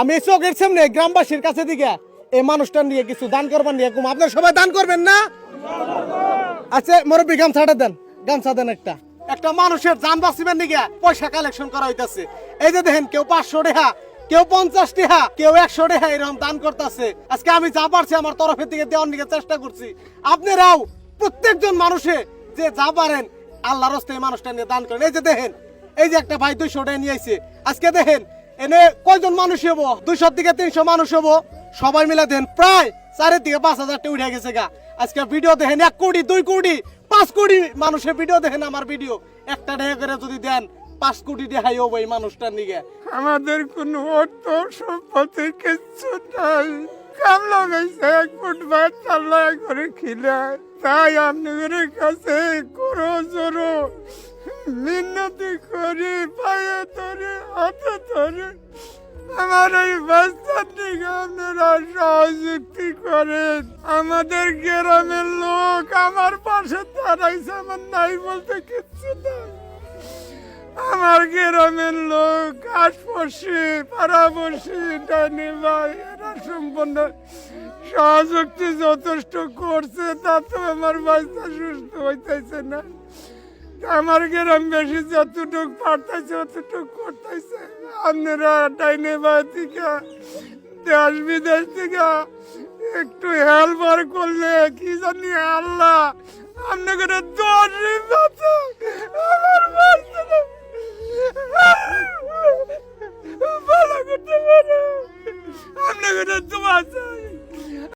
আমি চোখের সামনে গ্রামবাসীর কাছে দিকে এই মানুষটা নিয়ে কিছু দান করবার নিয়ে আপনার সবাই দান করবেন না? আচ্ছা মুরব্বী, গামছাটা দেন। গামছা দেন একটা। একটা মানুষের যান বাঁচিবেন নিকে পয়সা কালেকশন করা হইতাছে। এই যে দেখেন, কেউ পাঁচশো টাকা কেউ পঞ্চাশ টাকা কেউ একশো টাকা এরকম দান করতেছে। আজকে আমি যা পারছি আমার তরফের দিকে দেওয়ার দিকে চেষ্টা করছি। আপনারাও প্রত্যেকজন মানুষে যে যা পারেন আল্লাহ রস্তে এই মানুষটা নিয়ে দান করেন। এই যে দেখেন, এই যে একটা ভাই দুইশো টাকা নিয়ে আইছে। আজকে দেখেন এনে কয়জন মানুষ হব দুইশো থেকে তিনশো মানুষ হব সবাই মিলে দেন। প্রায় চারের দিকে পাঁচ হাজারটা উঠে গেছে গা। আজকে ভিডিও দেখেন, এক কোটি, দুই কোটি, পাঁচ কোটি মানুষের ভিডিও দেখেন আমার ভিডিও একটা ঢেকে করে যদি দেন, পাঁচ কোটি দেখাই হব এই মানুষটার নিগে আমাদের কোনো অর্থ, সম্পত্তি, কিচ্ছু নাই। কাম লাগাইছে, এক ফুট ভাত চাল্লা করে খিলে তাই আপনাদের কাছে করো জোরো আমার এই বাচ্চার দিকে আপনারা সহযুক্তি করেন। আমাদের গ্রামের লোক আমার পাশে দাঁড়াইছে, আমার নাই বলতে কিচ্ছু নাই। আমার গ্রামের লোক আশপাশে পাড়াপড়শি ডাইনি ভাই এরা সম্পূর্ণ সহযোগী যথেষ্ট করছে তাতে আমার বাচ্চা সুস্থ হইতেছে না। আমার গ্রাম বেশি যতটুক পারতেছে, অতটুক করতেছে। আপনারা ভাই থেকে দেশ বিদেশ থেকে একটু হেল্পার করলে কি জানি আল্লাহ আপনাকে দশ